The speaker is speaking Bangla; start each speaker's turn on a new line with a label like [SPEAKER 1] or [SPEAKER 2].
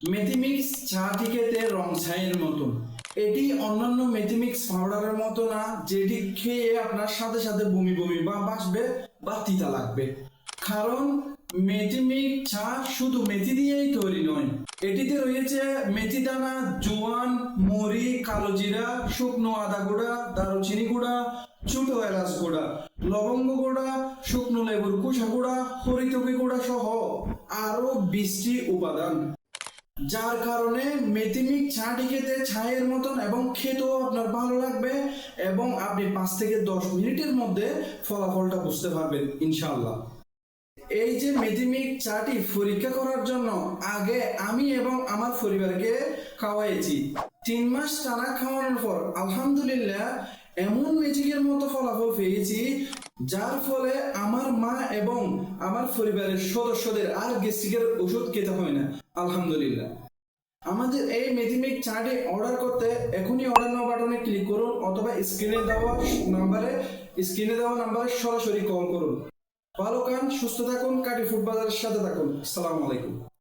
[SPEAKER 1] মেথিমিক্স চাটি খেতে রং ছাইয়ের মতন। এটি অন্যান্য মেথিমিক্স পাউডারের মতো না, যেটি খেয়ে আপনার সাথে সাথে বমি বমি বা বাসবে বা তিতা লাগবে। কারণ মেথিমিক চা শুধু মেথি দিয়েই তৈরি নয়, এটিতে রয়েছে মেথি দানা, জোয়ান মরি কালো জিরা, শুকনো আদা গুঁড়া, দারুচিনি গুঁড়া, ছোট এলাচ গুঁড়া, লবঙ্গ গুঁড়া, শুকনো লেবুর কুসা গুঁড়া, হরিতকি গুঁড়া সহ আরও বিশটি উপাদান। যার কারণে মেথিমিক চাটি খেতে ছায়ের মতন এবং খেতেও আপনার ভালো লাগবে এবং আপনি পাঁচ থেকে দশ মিনিটের মধ্যে ফলাফলটা বুঝতে পারবেন ইনশাল্লাহ এই যে মেথিমিক চাটি পরীক্ষা করার জন্য আগে আমি এবং আমার পরিবারকে খাওয়াইছি, তিন মাস টানা খাওয়ানোর পর আলহামদুলিল্লাহ এমন ম্যাজিকের মতো ফলাফল পেয়েছি, যার ফলে আমার মা এবং আমার পরিবারের সদস্যদের আর গ্যাস্ট্রিকের ওষুধ খেতে হয় না। আলহামদুলিল্লাহ। আমাদের এই মেথিমিক চাটি অর্ডার করতে এখনই অর্ডার নেওয়া বাটনে ক্লিক করুন অথবা স্ক্রিনে দেওয়া নাম্বারে স্ক্রিনে দেওয়া নাম্বারে সরাসরি কল করুন। ভালো কান সুস্থ থাকুন, কাটি ফুড বাজারের সাথে থাকুন। আসসালামু আলাইকুম।